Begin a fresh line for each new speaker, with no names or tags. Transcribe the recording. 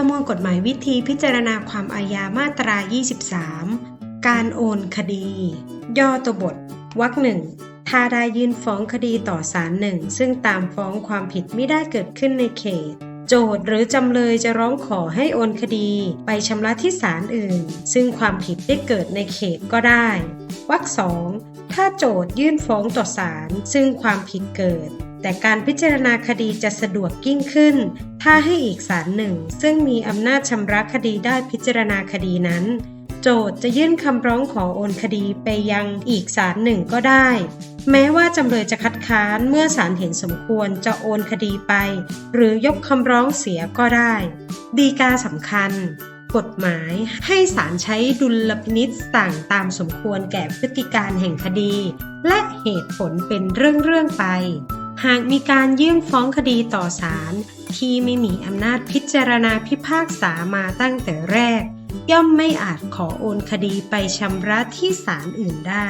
ประมวลกฎหมายวิธีพิจารณาความอาญามาตรา 23 การโอนคดี ย่อตัวบทวรรคหนึ่งถ้าได้ยื่นฟ้องคดีต่อศาลหนึ่ง ซึ่งตามฟ้องความผิดไม่ได้เกิดขึ้นในเขต โจทย์หรือจำเลยจะร้องขอให้โอนคดี ไปชำระที่ศาลอื่น ซึ่งความผิดได้เกิดในเขตก็ได้วรรคสองถ้าโจทยื่นฟ้องต่อศาลซึ่งความผิดเกิด แต่การพิจารณาคดีจะสะดวกยิ่งขึ้น ถ้าให้อีกศาลหนึ่ง ซึ่งมีอำนาจชำระคดีได้พิจารณาคดีนั้น โจทย์จะยื่นคำร้องขอโอนคดีไปยังอีกศาลหนึ่งก็ได้ แม้ว่าจำเลยจะคัดค้านเมื่อศาลเห็นสมควรจะโอนคดีไป หรือยกคำร้องเสียก็ได้ ดีกาสำคัญกฎหมายให้ศาลใช้ดุลพินิษสั่งตามสมควรแก่พฤติการแห่งคดี และเหตุผลเป็นเรื่องๆไป หากมีการยื่นฟ้องคดีต่อศาลที่ไม่มีอำนาจพิจารณาพิพากษามาตั้งแต่แรก ย่อมไม่อาจขอโอนคดีไปชำระที่ศาลอื่นได้